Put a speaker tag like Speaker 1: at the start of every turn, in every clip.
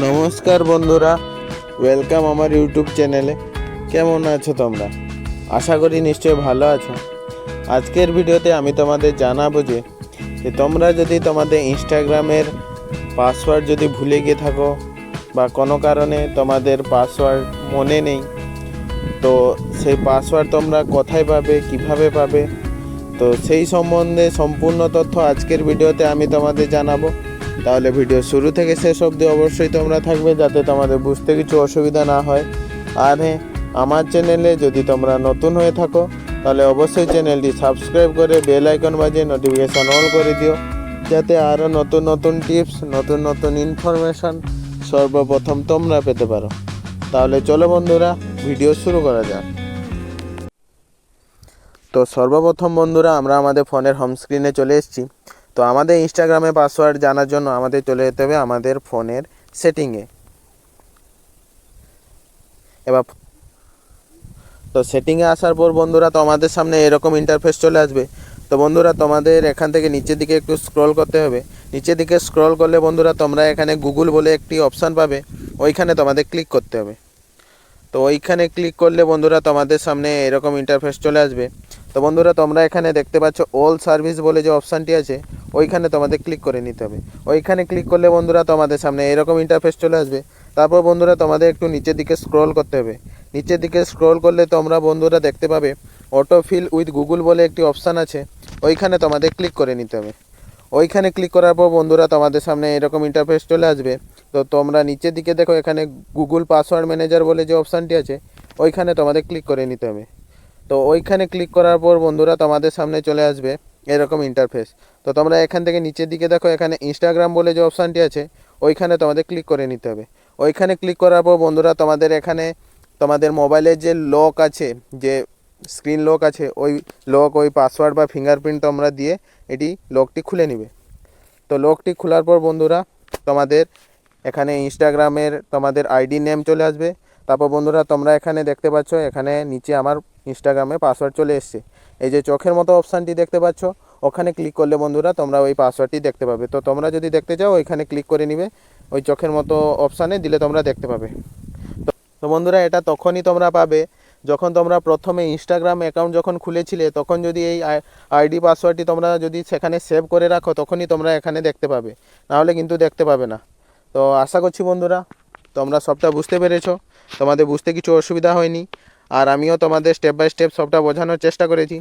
Speaker 1: নমস্কার বন্ধুরা ওয়েলকাম আমার ইউটিউব চ্যানেলে কেমন আছো তোমরা? আশা করি নিশ্চয়ই ভালো আছো। আজকের ভিডিওতে আমি তোমাদের জানাব যে তোমরা যদি তোমাদের ইনস্টাগ্রামের পাসওয়ার্ড যদি ভুলে গিয়ে থাকো বা কোনো কারণে তোমাদের পাসওয়ার্ড মনে নেই, তো সেই পাসওয়ার্ড তোমরা কোথায় পাবে, কীভাবে পাবে, তো সেই সম্বন্ধে সম্পূর্ণ তথ্য আজকের ভিডিওতে আমি তোমাদের জানাব। তাহলে ভিডিও শুরু থেকে শেষ অবধি অবশ্যই তোমরা থাকবে যাতে তোমাদের বুঝতে কিছু অসুবিধা না হয়। আর হ্যাঁ আমার চ্যানেলে যদি তোমরা নতুন হয়ে থাকো, তাহলে অবশ্যই চ্যানেলটি সাবস্ক্রাইব করে বেল আইকন বাজিয়ে নোটিফিকেশান অন করে দিও, যাতে আরও নতুন নতুন টিপস নতুন নতুন ইনফরমেশান সর্বপ্রথম তোমরা পেতে পারো। তাহলে চলো বন্ধুরা, ভিডিও শুরু করা যাক। তো সর্বপ্রথম বন্ধুরা, আমরা আমাদের ফোনের হোম স্ক্রিনে চলে এসেছি। তো আমাদের ইনস্টাগ্রামে পাসওয়ার্ড জানার জন্য আমাদের চলে যেতে হবে আমাদের ফোনের সেটিংয়ে এবার তো সেটিংয়ে আসার পর বন্ধুরা তো আমাদের সামনে এরকম ইন্টারফেস চলে আসবে। তো বন্ধুরা তোমাদের এখান থেকে নিচের দিকে একটু স্ক্রল করতে হবে। নিচের দিকে স্ক্রল করলে বন্ধুরা তোমরা এখানে গুগল বলে একটি অপশান পাবে, ওইখানে তোমাদের ক্লিক করতে হবে। তো ওইখানে ক্লিক করলে বন্ধুরা তোমাদের সামনে এরকম ইন্টারফেস চলে আসবে। তো বন্ধুরা তোমরা এখানে দেখতে পাচ্ছ অল সার্ভিস বলে যে অপশানটি আছে ওইখানে তোমাদের ক্লিক করে নিতে হবে। ওইখানে ক্লিক করলে বন্ধুরা তোমাদের সামনে এরকম ইন্টারফেস চলে আসবে। তারপর বন্ধুরা তোমাদের একটু নিচের দিকে স্ক্রল করতে হবে। নিচের দিকে স্ক্রল করলে তোমরা বন্ধুরা দেখতে পাবে অটো ফিল উইথ গুগল বলে একটি অপশান আছে। ওইখানে তোমাদের ক্লিক করে নিতে হবে। ওইখানে ক্লিক করার পর বন্ধুরা তোমাদের সামনে এরকম ইন্টারফেস চলে আসবে। তো তোমরা নিচের দিকে দেখো, এখানে গুগল পাসওয়ার্ড ম্যানেজার বলে যে অপশানটি আছে, ওইখানে তোমাদের ক্লিক করে নিতে হবে। তো ওইখানে ক্লিক করার পর বন্ধুরা তোমাদের সামনে চলে আসবে এরকম ইন্টারফেস তো তোমরা এখান থেকে নিচের দিকে দেখো, এখানে ইনস্টাগ্রাম বলে যে অপশানটি আছে, ওইখানে তোমাদের ক্লিক করে নিতে হবে। ওইখানে ক্লিক করার পর বন্ধুরা, তোমাদের এখানে তোমাদের মোবাইলের যে লক আছে, যে স্ক্রিন লক আছে, ওই লক ওই পাসওয়ার্ড বা ফিঙ্গারপ্রিন্ট তোমরা দিয়ে এটি লকটি খুলে নিবে। তো লকটি খোলার পর বন্ধুরা, তোমাদের এখানে ইনস্টাগ্রামের তোমাদের আইডি নেম চলে আসবে। তারপর বন্ধুরা, তোমরা এখানে দেখতে পাচ্ছ, এখানে নিচে আমার ইনস্টাগ্রামে পাসওয়ার্ড চলে এসছে। এই যে চোখের মতো অপশানটি দেখতে পাচ্ছ, ওখানে ক্লিক করলে বন্ধুরা, তোমরা ওই পাসওয়ার্ডটি দেখতে পাবে। তো তোমরা যদি দেখতে চাও, ওইখানে ক্লিক করে নিবে, ওই চোখের মতো অপশানে দিলে তোমরা দেখতে পাবে। তো- বন্ধুরা, এটা তখনই তোমরা পাবে যখন তোমরা প্রথমে ইনস্টাগ্রাম অ্যাকাউন্ট যখন খুলেছিলে, তখন যদি এই আইডি পাসওয়ার্ডটি তোমরা যদি সেখানে সেভ করে রাখো, তখনই তোমরা এখানে দেখতে পাবে। নাহলে কিন্তু দেখতে পাবে না। তো আশা করছি বন্ধুরা তোমরা সবটা বুঝতে পেরেছ। তোমাদের বুঝতে কিছু অসুবিধা হয়নি। আর আমিও তোমাদের স্টেপ বাই স্টেপ সবটা বোঝানোর চেষ্টা করেছি।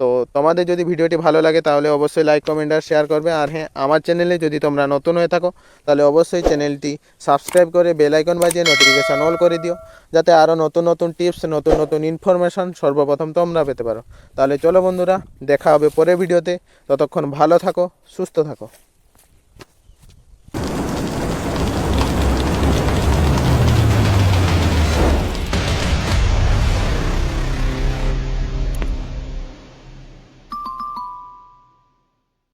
Speaker 1: তো তোমাদের যদি ভিডিওটি ভালো লাগে, তাহলে অবশ্যই লাইক কমেন্ট আর শেয়ার করবে। আর হ্যাঁ আমার চ্যানেলে যদি তোমরা নতুন হয়ে থাকো, তাহলে অবশ্যই চ্যানেলটি সাবস্ক্রাইব করে বেল আইকন বাজিয়ে নোটিফিকেশান অল করে দিও। যাতে আরও নতুন নতুন টিপস নতুন নতুন ইনফরমেশান সর্বপ্রথম তোমরা পেতে পারো। তাহলে চলো বন্ধুরা, দেখা হবে পরের ভিডিওতে। ততক্ষণ ভালো থাকো, সুস্থ থাকো।